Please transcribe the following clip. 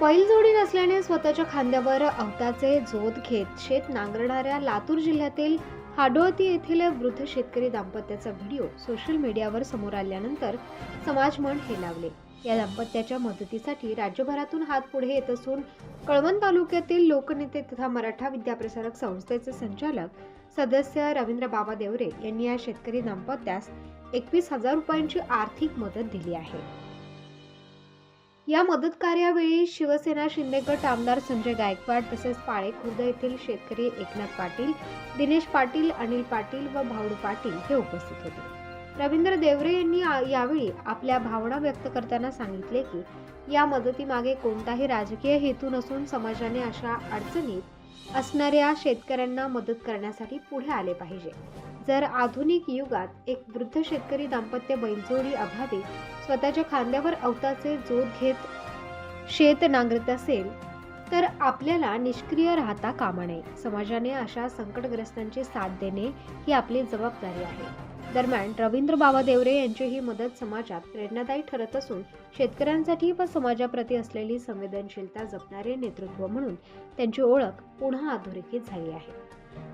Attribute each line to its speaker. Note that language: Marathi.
Speaker 1: बैलजोडी नसल्याने स्वतःच्या खांद्यावर अवताचे जोत घेत शेत नांगरणाऱ्या लातूर जिल्ह्यातील हाडोळती येथील वृद्ध शेतकरी दाम्पत्याचा व्हिडिओ सोशल मीडियावर समोर आल्यानंतर समाजमन हेलावले या दाम्पत्याच्या मदतीसाठी राज्यभरातून हात पुढे येत असून कळवण तालुक्यातील लोकनेते तथा मराठा विद्याप्रसारक संस्थेचे संचालक सदस्य रवींद्र बाबा देवरे यांनी या शेतकरी दाम्पत्यास एकवीस हजार रुपयांची आर्थिक मदत दिली आहे. या मदत कार्यावेळी शिवसेना शिंदे गट आमदार संजय गायकवाड तसेच पाळे खुर्द येथील शेतकरी एकनाथ पाटील दिनेश पाटील अनिल पाटील व भाऊड पाटील हे उपस्थित होते. रवींद्र देवरे यांनी यावेळी आपल्या भावना व्यक्त करताना सांगितले की या मदतीमागे कोणताही राजकीय हेतू नसून समाजाने अशा अडचणीत असणाऱ्या शेतकऱ्यांना मदत करण्यासाठी पुढे आले पाहिजे. जर आधुनिक युगात एक वृद्ध शेतकरी दाम्पत्य बैलजोडी अभावी स्वतःच्या खांद्यावर अवताचे जोत घेत शेत नांगरत असेल तर आपल्याला निष्क्रिय राहता कामा नये. समाजाने अशा संकटग्रस्तांची साथ देणे ही आपली जबाबदारी आहे. दरम्यान रवींद्र बाबा देवरे यांची ही मदत समाजात प्रेरणादायी ठरत असून शेतकऱ्यांसाठी व समाजाप्रती असलेली संवेदनशीलता जपणारे नेतृत्व म्हणून त्यांची ओळख पुन्हा अधोरेखित झाली आहे.